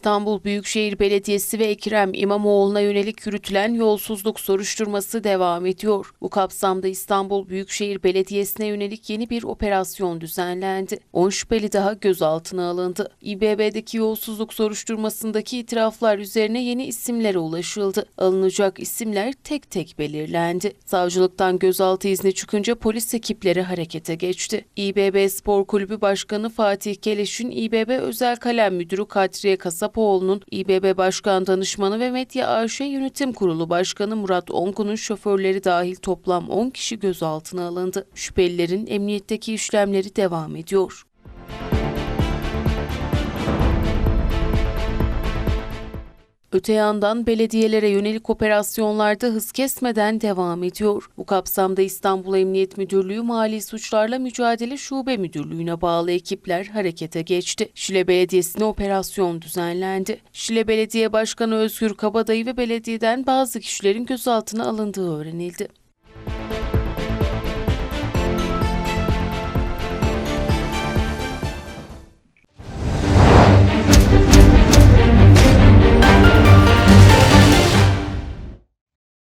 İstanbul Büyükşehir Belediyesi ve Ekrem İmamoğlu'na yönelik yürütülen yolsuzluk soruşturması devam ediyor. Bu kapsamda İstanbul Büyükşehir Belediyesi'ne yönelik yeni bir operasyon düzenlendi. 10 şüpheli daha gözaltına alındı. İBB'deki yolsuzluk soruşturmasındaki itiraflar üzerine yeni isimlere ulaşıldı. Alınacak isimler tek tek belirlendi. Savcılıktan gözaltı izni çıkınca polis ekipleri harekete geçti. İBB Spor Kulübü Başkanı Fatih Keleş'in İBB Özel Kalem Müdürü Kadriye Kasapoğlu'nun İBB Başkan Danışmanı ve Medya AŞ Yönetim Kurulu Başkanı Murat Ongun'un şoförleri dahil toplam 10 kişi gözaltına alındı. Şüphelilerin emniyetteki işlemleri devam ediyor. Öte yandan belediyelere yönelik operasyonlarda hız kesmeden devam ediyor. Bu kapsamda İstanbul Emniyet Müdürlüğü Mali Suçlarla Mücadele Şube Müdürlüğü'ne bağlı ekipler harekete geçti. Şile Belediyesi'ne operasyon düzenlendi. Şile Belediye Başkanı Özgür Kabadayı ve belediyeden bazı kişilerin gözaltına alındığı öğrenildi.